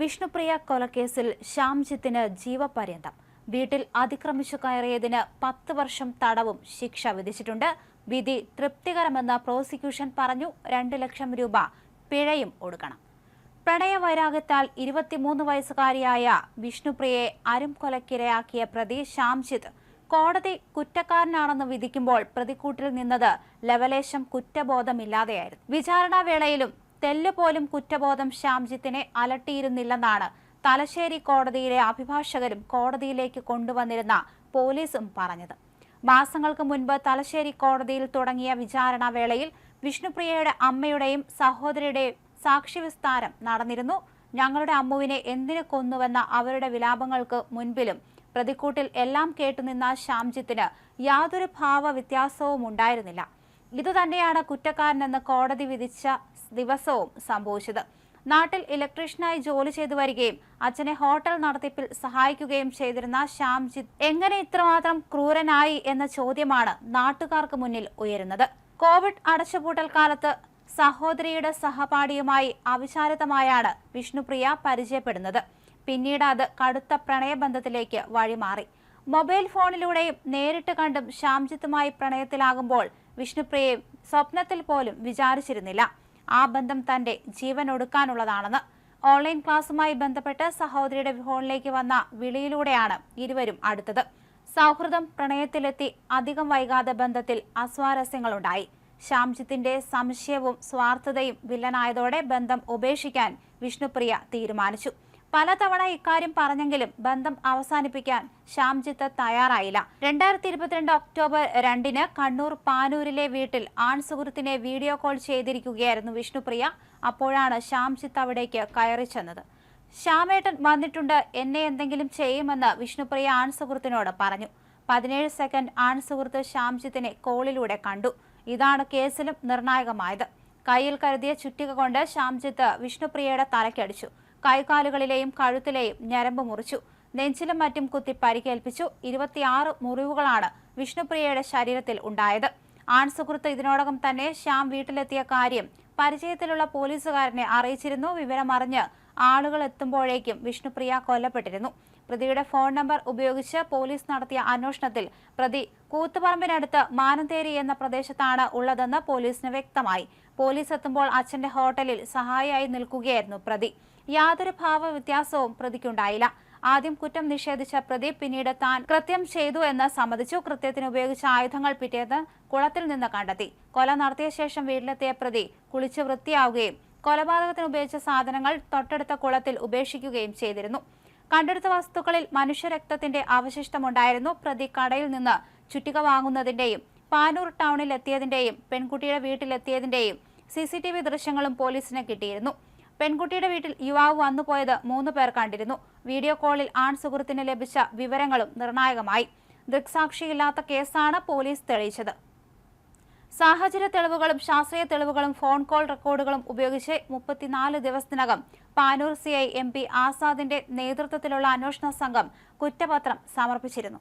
വിഷ്ണുപ്രിയ കൊലക്കേസിൽ ശ്യാംജിത്തിന് ജീവപര്യന്തം. വീട്ടിൽ അതിക്രമിച്ചു കയറിയതിന് പത്ത് വർഷം തടവും ശിക്ഷ വിധിച്ചിട്ടുണ്ട്. വിധി തൃപ്തികരമെന്ന് പ്രോസിക്യൂഷൻ പറഞ്ഞു രണ്ട് ലക്ഷം രൂപ പിഴയും ഒടുക്കണം. പ്രണയവൈരാഗ്യത്താൽ ഇരുപത്തിമൂന്ന് വയസ്സുകാരിയായ വിഷ്ണുപ്രിയയെ അരും കൊലക്കിരയാക്കിയ പ്രതി ശ്യാംജിത്ത് കോടതി കുറ്റക്കാരനാണെന്ന് വിധിക്കുമ്പോൾ പ്രതിക്കൂട്ടിൽ നിന്നത് ലവലേശം കുറ്റബോധമില്ലാതെയായിരുന്നു. വിചാരണാവേളയിലും തെല്ലുപോലും കുറ്റബോധം ശ്യാംജിത്തിനെ അലട്ടിയിരുന്നില്ലെന്നാണ് തലശ്ശേരി കോടതിയിലെ അഭിഭാഷകരും കോടതിയിലേക്ക് കൊണ്ടുവന്നിരുന്ന പോലീസും പറഞ്ഞത്. മാസങ്ങൾക്ക് മുൻപ് തലശ്ശേരി കോടതിയിൽ തുടങ്ങിയ വിചാരണ വേളയിൽ വിഷ്ണുപ്രിയയുടെ അമ്മയുടെയും സഹോദരിയുടെയും സാക്ഷിവിസ്താരം നടന്നിരുന്നു. ഞങ്ങളുടെ അമ്മുവിനെ എന്തിനു കൊന്നുവെന്ന അവരുടെ വിലാപങ്ങൾക്ക് മുൻപിലും പ്രതിക്കൂട്ടിൽ എല്ലാം കേട്ടുനിന്ന ശ്യാംജിത്തിന് യാതൊരു ഭാവ വ്യത്യാസവും ഉണ്ടായിരുന്നില്ല ഇതുതന്നെയാണ് കുറ്റക്കാരനെന്ന് കോടതി വിധിച്ച ദിവസവും സംഭവിച്ചത്. നാട്ടിൽ ഇലക്ട്രീഷ്യനായി ജോലി ചെയ്തു വരികയും അച്ഛനെ ഹോട്ടൽ നടത്തിപ്പിൽ സഹായിക്കുകയും ചെയ്തിരുന്ന ശ്യാംജിത്ത് എങ്ങനെ ഇത്രമാത്രം ക്രൂരനായി എന്ന ചോദ്യമാണ് നാട്ടുകാർക്ക് മുന്നിൽ ഉയരുന്നത്. കോവിഡ് അടച്ചുപൂട്ടൽ കാലത്ത് സഹോദരിയുടെ സഹപാഠിയുമായി അവിചാരിതമായാണ് വിഷ്ണുപ്രിയ പരിചയപ്പെടുന്നത്. പിന്നീട് അത് കടുത്ത പ്രണയബന്ധത്തിലേക്ക് വഴിമാറി. മൊബൈൽ ഫോണിലൂടെയും നേരിട്ട് കണ്ടും ശ്യാംജിത്തുമായി പ്രണയത്തിലാകുമ്പോൾ വിഷ്ണുപ്രിയയും സ്വപ്നത്തിൽ പോലും വിചാരിച്ചിരുന്നില്ല. ആ ബന്ധം തന്റെ ജീവൻ ഒടുക്കാനുള്ളതാണെന്ന്. ഓൺലൈൻ ക്ലാസുമായി ബന്ധപ്പെട്ട് സഹോദരിയുടെ ഫോണിലേക്ക് വന്ന വിളിയിലൂടെയാണ് ഇരുവരും അടുത്തത്. സൗഹൃദം പ്രണയത്തിലെത്തി അധികം വൈകാതെ ബന്ധത്തിൽ അസ്വാരസ്യങ്ങളുണ്ടായി. ശ്യാംജിത്തിന്റെ സംശയവും സ്വാർത്ഥതയും വില്ലനായതോടെ ബന്ധം ഉപേക്ഷിക്കാൻ വിഷ്ണുപ്രിയ തീരുമാനിച്ചു. പലതവണ ഇക്കാര്യം പറഞ്ഞെങ്കിലും ബന്ധം അവസാനിപ്പിക്കാൻ ശ്യാംജിത്ത് തയ്യാറായില്ല. രണ്ടായിരത്തി ഇരുപത്തിരണ്ട് ഒക്ടോബർ രണ്ടിന് കണ്ണൂർ പാനൂരിലെ വീട്ടിൽ ആൺ സുഹൃത്തിനെ വീഡിയോ കോൾ ചെയ്തിരിക്കുകയായിരുന്നു വിഷ്ണുപ്രിയ. അപ്പോഴാണ് ശ്യാംജിത്ത് അവിടേക്ക് കയറി ചെന്നത്. ശ്യാമേട്ടൻ വന്നിട്ടുണ്ട് എന്നെ എന്തെങ്കിലും ചെയ്യുമെന്ന് വിഷ്ണുപ്രിയ ആൺ സുഹൃത്തിനോട് പറഞ്ഞു. പതിനേഴ് സെക്കൻഡ് ആൺ സുഹൃത്ത് ശ്യാംജിത്തിനെ കോളിലൂടെ കണ്ടു. ഇതാണ് കേസിലും നിർണായകമായത്. കയ്യിൽ കരുതിയ ചുറ്റിക കൊണ്ട് ശ്യാംജിത്ത് വിഷ്ണുപ്രിയയുടെ തലക്കടിച്ചു കൈകാലുകളിലെയും കഴുത്തിലെയും ഞരമ്പ് മുറിച്ചു. നെഞ്ചിലും മറ്റും കുത്തി പരിക്കേൽപ്പിച്ചു. ഇരുപത്തിയാറ് മുറിവുകളാണ് വിഷ്ണുപ്രിയയുടെ ശരീരത്തിൽ ഉണ്ടായത്. ആൺസുഹൃത്ത് ഇതിനോടകം തന്നെ ശ്യാം വീട്ടിലെത്തിയ കാര്യം പരിചയത്തിലുള്ള പോലീസുകാരനെ അറിയിച്ചിരുന്നു. വിവരമറിഞ്ഞ് ആളുകൾ എത്തുമ്പോഴേക്കും വിഷ്ണുപ്രിയ കൊല്ലപ്പെട്ടിരുന്നു. പ്രതിയുടെ ഫോൺ നമ്പർ ഉപയോഗിച്ച് പോലീസ് നടത്തിയ അന്വേഷണത്തിൽ പ്രതി കൂത്തുപറമ്പിനടുത്ത് മാനന്തേരി എന്ന പ്രദേശത്താണ് ഉള്ളതെന്ന് പോലീസിന് വ്യക്തമായി. പോലീസ് എത്തുമ്പോൾ അച്ഛന്റെ ഹോട്ടലിൽ സഹായിയായി നിൽക്കുകയായിരുന്നു പ്രതി. യാതൊരു ഭാവ വ്യത്യാസവും പ്രതിക്കുണ്ടായില്ല. ആദ്യം കുറ്റം നിഷേധിച്ച പ്രതി പിന്നീട് താൻ കൃത്യം ചെയ്തു എന്ന് സമ്മതിച്ചു. കൃത്യത്തിന് ഉപയോഗിച്ച ആയുധങ്ങൾ പിറ്റേന്ന് കുളത്തിൽ നിന്ന് കണ്ടെത്തി. കൊല നടത്തിയ ശേഷം വീട്ടിലെത്തിയ പ്രതി കുളിച്ച് വൃത്തിയാവുകയും കൊലപാതകത്തിന് ഉപയോഗിച്ച സാധനങ്ങൾ തൊട്ടടുത്ത കുളത്തിൽ ഉപേക്ഷിക്കുകയും ചെയ്തിരുന്നു. കണ്ടെടുത്ത വസ്തുക്കളിൽ മനുഷ്യരക്തത്തിന്റെ അവശിഷ്ടമുണ്ടായിരുന്നു. പ്രതി കടയിൽ നിന്ന് ചുറ്റിക വാങ്ങുന്നതിന്റെയും പാനൂർ ടൗണിൽ എത്തിയതിന്റെയും പെൺകുട്ടിയുടെ വീട്ടിലെത്തിയതിന്റെയും സി ദൃശ്യങ്ങളും പോലീസിന് കിട്ടിയിരുന്നു. പെൺകുട്ടിയുടെ വീട്ടിൽ യുവാവ് വന്നുപോയത് മൂന്ന് പേർ കണ്ടിരുന്നു. വീഡിയോ കോളിൽ ആൺ സുഹൃത്തിന് ലഭിച്ച വിവരങ്ങളും നിർണായകമായി. ദൃക്സാക്ഷിയില്ലാത്ത കേസാണ് പോലീസ് തെളിയിച്ചത്. സാഹചര്യ തെളിവുകളും ശാസ്ത്രീയ തെളിവുകളും ഫോൺ കോൾ റെക്കോർഡുകളും ഉപയോഗിച്ച് മുപ്പത്തിനാല് ദിവസത്തിനകം Panoor C I M P ആസാദിന്റെ നേതൃത്വത്തിലുള്ള അന്വേഷണ സംഘം കുറ്റപത്രം സമർപ്പിച്ചിരുന്നു.